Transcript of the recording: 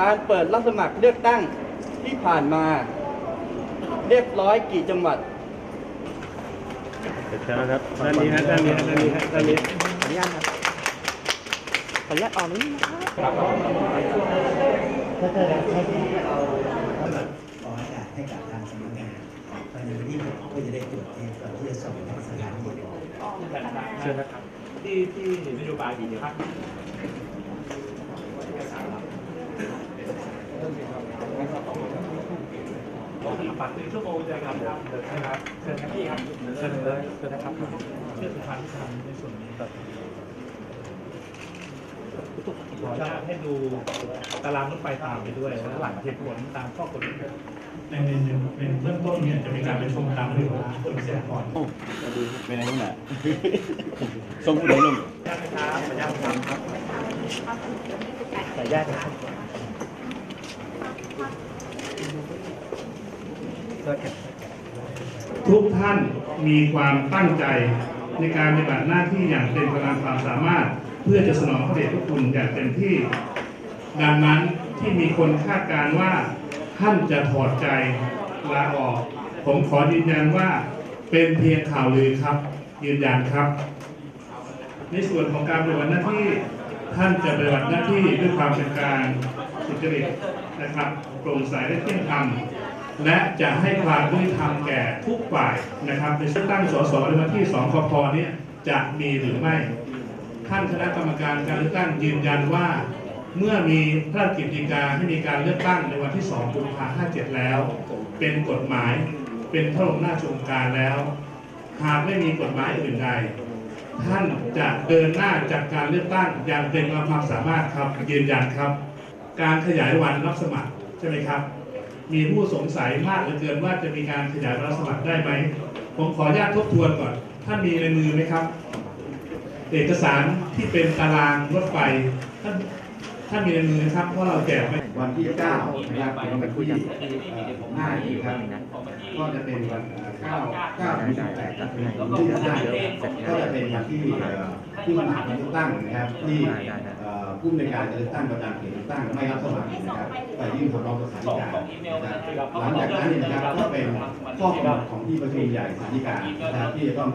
การเปิดรับสมัครเลือกตั้งที่ผ่านมา เรียบร้อยกี่จังหวัดเดี๋ยวนะครับด้านนี้ฮะด้านนี้ฮะด้านนี้ฮะด้านนี้ขออนุญาตครับขออนุญาตออกนิดนึงนะครับก็จะได้ให้เอาขออนุญาตให้กับทางสำนักงานภายในวันที่หกก็จะได้ตรวจเองก่อนที่จะส่งในสถานีเชิญนะครับที่ที่นโยบายดีนะครับ ปัดหนึ่งชั่วโมงจะครับเดินะครับเชิญครับพี่ครับเชิญเลยเชิญนะครับเชื่อสุพรรณที่ทำในส่วนนี้ขออนุญาตให้ดูตารางรถไฟตามไปด้วยและหลังเหตุผลตามข้อกฎหมายในในในเบื้องต้นเนี่ยจะมีการประชุมตามเรื่องของกฎเสียก่อนเป็นอะไรน่ะส่งผู้ใดลงขออนุญาตนะครับขออนุญาตครับขออนุญาตครับ ทุกท่านมีความตั้งใจในการปฏิบัติหน้าที่อย่างเต็มกำลังความสามารถ เพื่อจะสนองพระเดชพระคุณอย่างเต็มที่ ดังนั้นที่มีคนคาดการณ์ว่าท่านจะถอดใจลาออก ผมขอยืนยันว่าเป็นเพียงข่าวลือครับ ยืนยันครับ ในส่วนของการปฏิบัติหน้าที่ท่านจะปฏิบัติหน้าที่ด้วยความเป็นกลางสุจริตนะครับโปร่งใสและเที่ยงธรรม และจะให้ความยุติธรรมแก่ทุกฝ่ายนะครับในเลือกตั้งสสในวันที่2คพเนี่ยจะมีหรือไม่ ท่านคณะกรรมการการเลือกตั้งยืนยันว่า เมื่อมีพระราชกิจการให้มีการเลือกตั้งในวันที่2กุมภาพันธ์57 แล้ว เป็นกฎหมายเป็นพระบรมราชโองการแล้วหากไม่มีกฎหมายอื่นใดท่านจะเดินหน้าจัดการเลือกตั้งอย่างเต็มความสามารถครับยืนยันครับ การขยายวันรับสมัครใช่ไหมครับ มีผู้สงสัยมากเหลือเกินว่าจะมีการขยายวันรับสมัครได้ไหม ผมขออนุญาตทบทวนก่อน ท่านมีในมือไหมครับ เอกสารที่เป็นตารางรถไฟ ท่านท่านมีในมือนะครับเพราะเราแจกไปวันที่9นะครับเป็นวันที่หน้านี้ครับก็จะเป็นวัน9 9ถึง18ครับที่จะได้ก็จะเป็นวันที่เอ่อผู้สมัครเลือกตั้งนะครับที่เอ่อ ผู้ในวยการจะเลือกตั้งประจำเขตเลือกตั้งไม่รับสมัครนะครับไปยื่นคำร้องต่อศาลฎีกานะครับหลังจากนั้นเนี่ยนะครับก็เป็นข้อกำหนดของที่ประชุมใหญ่ศาลฎีกานะครับที่จะต้อง